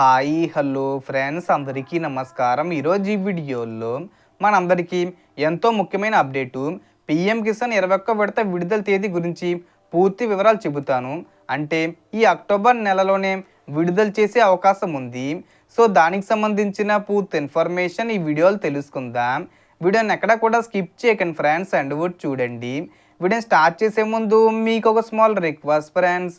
Hi hello friends అందరికీ నమస్కారం. ఈరోజు ఈ వీడియోలో మనందరికీ ఎంతో ముఖ్యమైన అప్డేటు. పిఎం కిసాన్ ఇరవై ఒక్క విడత విడుదల తేదీ గురించి పూర్తి వివరాలు చెబుతాను. అంటే ఈ అక్టోబర్ నెలలోనే విడుదల చేసే అవకాశం ఉంది. సో దానికి సంబంధించిన పూర్తి ఇన్ఫర్మేషన్ ఈ వీడియోలో తెలుసుకుందాం. వీడియోని ఎక్కడ కూడా స్కిప్ చేయకండి ఫ్రెండ్స్ అండ్ వుడ్ చూడండి. వీడియోని స్టార్ట్ చేసే ముందు మీకు ఒక small request friends.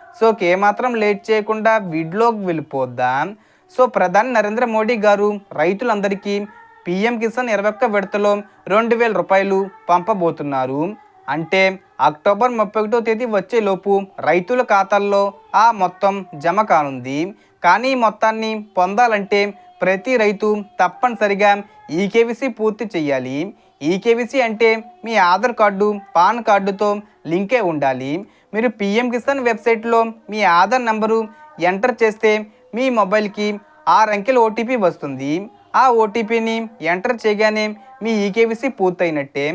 సో ఏమాత్రం లేట్ చేయకుండా వీడిలోకి వెళ్ళిపోద్దాం సో ప్రధాని నరేంద్ర మోడీ గారు రైతులందరికీ పిఎం కిసాన్ ఇరవై ఒక్క విడతలో రెండు వేల రూపాయలు పంపబోతున్నారు. అంటే అక్టోబర్ ముప్పై ఒకటో తేదీ వచ్చేలోపు రైతుల ఖాతాల్లో ఆ మొత్తం జమ కానుంది. కానీ ఈ మొత్తాన్ని పొందాలంటే ప్రతి రైతు తప్పనిసరిగా ఈకేవీసీ పూర్తి చేయాలి. ఈకేవీసీ అంటే మీ ఆధార్ కార్డు పాన్ కార్డుతో లింకే ఉండాలి. మీరు పిఎం కిసాన్ వెబ్సైట్లో మీ ఆధార్ నంబరు ఎంటర్ చేస్తే మీ మొబైల్కి ఆరు అంకెల ఓటీపీ వస్తుంది. ఆ ఓటీపీని ఎంటర్ చేయగానే మీ ఈకేవీసీ పూర్తయినట్టే.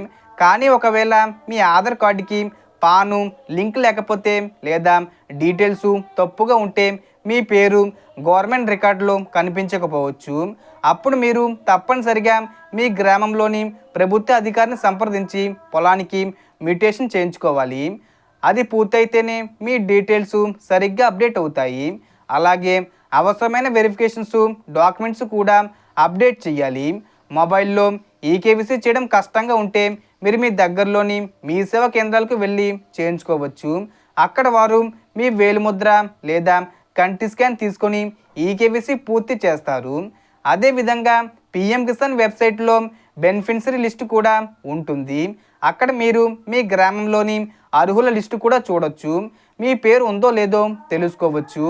కానీ ఒకవేళ మీ ఆధార్ కార్డుకి పాను లింక్ లేకపోతే లేదా డీటెయిల్స్ తప్పుగా ఉంటే మీ పేరు గవర్నమెంట్ రికార్డులో కనిపించకపోవచ్చు. అప్పుడు మీరు తప్పనిసరిగా మీ గ్రామంలోని ప్రభుత్వ అధికారిని సంప్రదించి పొలానికి మ్యూటేషన్ చేయించుకోవాలి. అది పూర్తయితేనే మీ డీటెయిల్స్ సరిగ్గా అప్డేట్ అవుతాయి. అలాగే అవసరమైన వెరిఫికేషన్స్ డాక్యుమెంట్స్ కూడా అప్డేట్ చేయాలి. మొబైల్లో ఈకేవీసీ చేయడం కష్టంగా ఉంటే మీరు మీ దగ్గరలోని మీ సేవా కేంద్రాలకు వెళ్ళి చేయించుకోవచ్చు. అక్కడ వారు మీ వేలిముద్ర లేదా కంటి స్కాన్ తీసుకొని ఈకేవీసీ పూర్తి చేస్తారు. అదేవిధంగా పిఎం కిసాన్ వెబ్సైట్లో బెనిఫిషరీ లిస్ట్ కూడా ఉంటుంది. అక్కడ మీరు మీ గ్రామంలోని అర్హుల లిస్టు కూడా చూడొచ్చు. మీ పేరు ఉందో లేదో తెలుసుకోవచ్చు.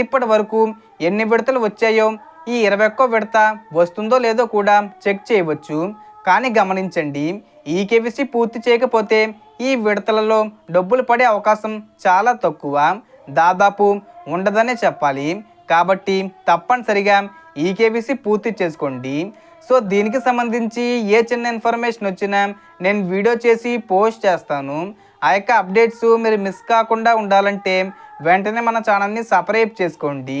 ఇప్పటి వరకు ఎన్ని విడతలు వచ్చాయో ఈ ఇరవై ఒక్క విడత వస్తుందో లేదో కూడా చెక్ చేయవచ్చు. కానీ గమనించండి ఈ కేవీసీ పూర్తి చేయకపోతే ఈ విడతలలో డబ్బులు పడే అవకాశం చాలా తక్కువ. దాదాపు ఉండదనే చెప్పాలి. కాబట్టి తప్పనిసరిగా ఈ కేవీసీ పూర్తి చేసుకోండి. సో దీనికి సంబంధించి ఏ చిన్న ఇన్ఫర్మేషన్ వచ్చినా నేను వీడియో చేసి పోస్ట్ చేస్తాను. ఆ యొక్క అప్డేట్స్ మీరు మిస్ కాకుండా ఉండాలంటే వెంటనే మన ఛానల్ని సబ్స్క్రైబ్ చేసుకోండి.